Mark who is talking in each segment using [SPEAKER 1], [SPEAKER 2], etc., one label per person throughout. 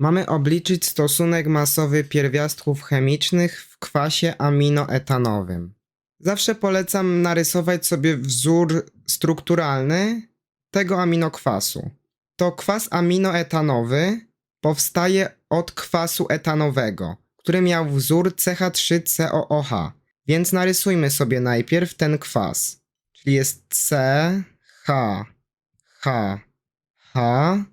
[SPEAKER 1] Mamy obliczyć stosunek masowy pierwiastków chemicznych w kwasie aminoetanowym. Zawsze polecam narysować sobie wzór strukturalny tego aminokwasu. To kwas aminoetanowy powstaje od kwasu etanowego, który miał wzór CH3COOH. Więc narysujmy sobie najpierw ten kwas. Czyli jest C, H, H, H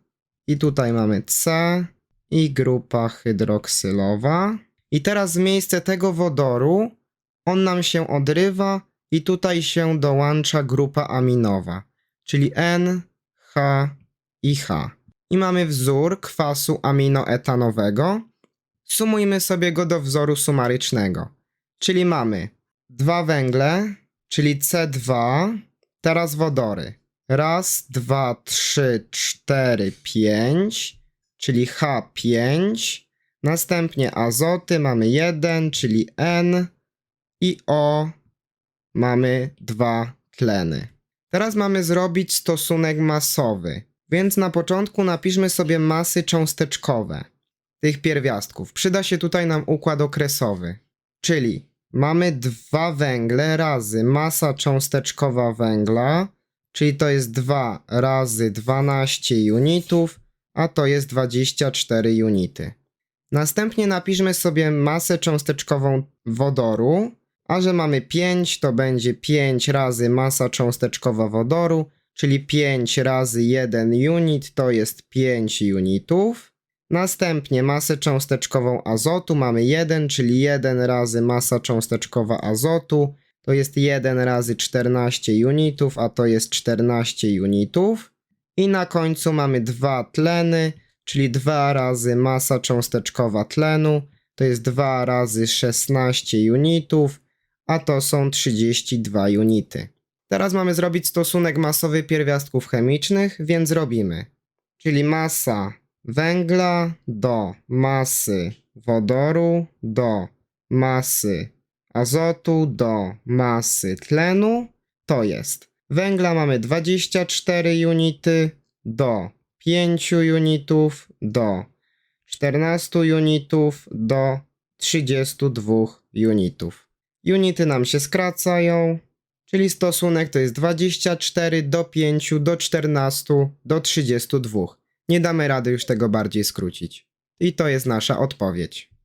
[SPEAKER 1] i tutaj mamy C i grupa hydroksylowa. I teraz w miejsce tego wodoru on nam się odrywa i tutaj się dołącza grupa aminowa, czyli N, H i H. I mamy wzór kwasu aminoetanowego. Sumujmy sobie go do wzoru sumarycznego. Czyli mamy dwa węgle, czyli C2, teraz wodory. Raz, dwa, trzy, cztery, pięć, czyli H5. Następnie azoty mamy 1, czyli N i O mamy dwa tleny. Teraz mamy zrobić stosunek masowy, więc na początku napiszmy sobie masy cząsteczkowe tych pierwiastków. Przyda się tutaj nam układ okresowy, czyli mamy dwa węgle razy masa cząsteczkowa węgla, czyli to jest 2 razy 12 unitów, a to jest 24 unity. Następnie napiszmy sobie masę cząsteczkową wodoru, a że mamy 5, to będzie 5 razy masa cząsteczkowa wodoru, czyli 5 razy 1 unit to jest 5 unitów. Następnie masę cząsteczkową azotu mamy 1, czyli 1 razy masa cząsteczkowa azotu to jest 1 razy 14 unitów, a to jest 14 unitów. I na końcu mamy dwa tleny, czyli 2 razy masa cząsteczkowa tlenu to jest 2 razy 16 unitów, a to są 32 unity. Teraz mamy zrobić stosunek masowy pierwiastków chemicznych, więc robimy. Czyli masa węgla do masy wodoru do masy azotu do masy tlenu to jest węgla mamy 24 unity do 5 unitów do 14 unitów do 32 unitów. Unity nam się skracają, czyli stosunek to jest 24 do 5 do 14 do 32. Nie damy rady już tego bardziej skrócić. I to jest nasza odpowiedź.